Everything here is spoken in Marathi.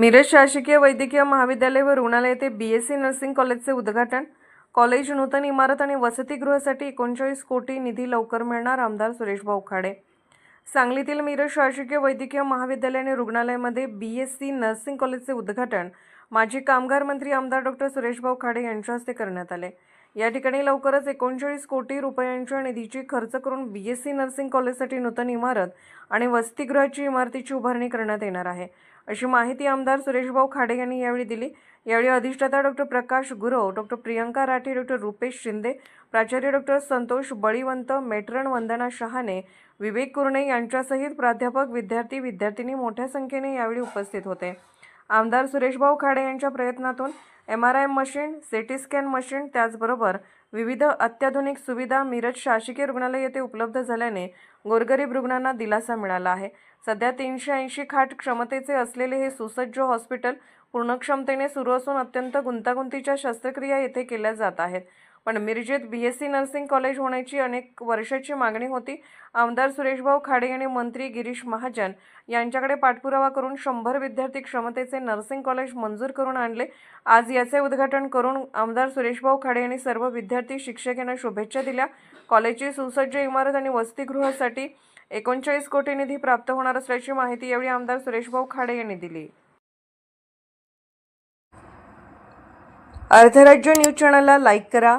मिरज शासकीय वैद्यकीय महाविद्यालय व रुग्णालय येथे बी एस सी नर्सिंग कॉलेजचे उद्घाटन. कॉलेज नूतन इमारत आणि वसतिगृहासाठी एकोणचाळीस कोटी निधी लवकर मिळणार आमदार सुरेशभाऊ खाडे. सांगलीतील मिरज शासकीय वैद्यकीय महाविद्यालय आणि रुग्णालयामध्ये बी एस सी नर्सिंग कॉलेजचे उद्घाटन. माजी कामगार मंत्री आमदार डॉक्टर सुरेशभाऊ खाडे यांच्या हस्ते करण्यात आले. या ठिकाणी लवकरच एकोणचाळीस कोटी रुपयांच्या निधीची खर्च करून बी एस सी नर्सिंग कॉलेजसाठी नूतन इमारत आणि वसतिगृहाची इमारतीची उभारणी करण्यात येणार आहे. अशी माहिती आमदार सुरेशभाऊ खाडे यांनी यावेळी दिली. यावेळी अधिष्ठाता doctor Prakash Gurav doctor Priyanka Rathi doctor Rupesh Shinde प्राचार्य डॉक्टर संतोष बळीवंत मेटरण वंदना शहाणे विवेक कुर्णे यांच्यासहित प्राध्यापक विद्यार्थी विद्यार्थिनी मोठ्या संख्येने यावेळी उपस्थित होते. आमदार सुरेशभाऊ खाडे यांच्या प्रयत्नातून M R I machine CT scan machine त्याचबरोबर विविध अत्याधुनिक सुविधा मिरज शासकीय रुग्णालय येथे उपलब्ध झाल्याने गोरगरीब रुग्णांना दिलासा मिळाला आहे. सध्या तीनशे ऐंशी खाट क्षमतेचे असलेले हे सुसज्ज हॉस्पिटल पूर्ण क्षमतेने सुरू असून अत्यंत गुंतागुंतीच्या शस्त्रक्रिया येथे केल्या जात आहेत. पण मिरजेत B S C nursing college होण्याची अनेक वर्षाची मागणी होती. आमदार सुरेशभाऊ खाडे आणि मंत्री गिरीश महाजन यांच्याकडे पाठपुरावा करून शंभर विद्यार्थी क्षमतेचे नर्सिंग कॉलेज मंजूर करून आणले. आज याचे उद्घाटन करून आमदार सुरेशभाऊ खाडे यांनी सर्व विद्यार्थी शिक्षक यांना शुभेच्छा दिल्या. कॉलेजची सुसज्ज इमारत आणि वसतिगृहासाठी एकोणचाळीस कोटी निधी प्राप्त होणार असल्याची माहिती यावेळी आमदार सुरेशभाऊ खाडे यांनी दिली. अर्धराज्य न्यूज चॅनलला लाईक करा